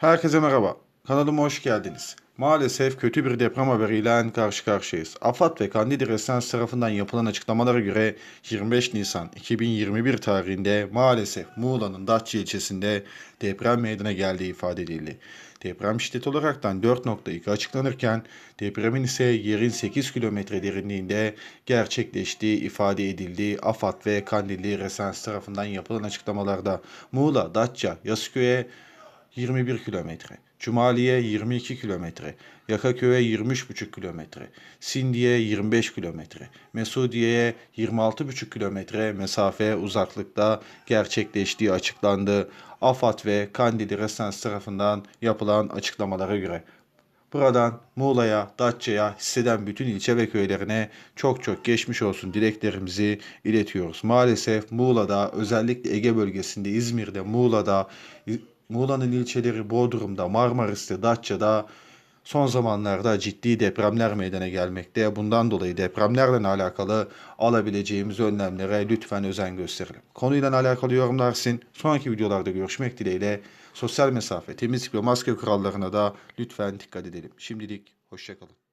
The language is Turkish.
Herkese merhaba. Kanalıma hoş geldiniz. Maalesef kötü bir deprem haberiyle karşı karşıyayız. AFAD ve Kandili Resens tarafından yapılan açıklamalara göre 25 Nisan 2021 tarihinde maalesef Muğla'nın Datça ilçesinde deprem meydana geldiği ifade edildi. Deprem şiddeti olaraktan 4.2 açıklanırken depremin ise yerin 8 kilometre derinliğinde gerçekleştiği ifade edildi. AFAD ve Kandilli Resens tarafından yapılan açıklamalarda Muğla, Datça, Yasköy'e 21 kilometre. Cumali'ye 22 kilometre. Yakaköy'e 23,5 kilometre. Sindi'ye 25 kilometre. Mesudiye'ye 26,5 kilometre mesafe uzaklıkta gerçekleştiği açıklandı. AFAD ve Kandili Resens tarafından yapılan açıklamalara göre. Buradan Muğla'ya, Datça'ya, hisseden bütün ilçe ve köylerine çok çok geçmiş olsun dileklerimizi iletiyoruz. Maalesef Muğla'da özellikle Ege bölgesinde, İzmir'de, Muğla'da, Muğla'nın ilçeleri Bodrum'da, Marmaris'te, Datça'da son zamanlarda ciddi depremler meydana gelmekte. Bundan dolayı depremlerle alakalı alabileceğimiz önlemlere lütfen özen gösterelim. Konuyla alakalı yorumlar sizin. Sonraki videolarda görüşmek dileğiyle sosyal mesafe, temizlik ve maske kurallarına da lütfen dikkat edelim. Şimdilik hoşçakalın.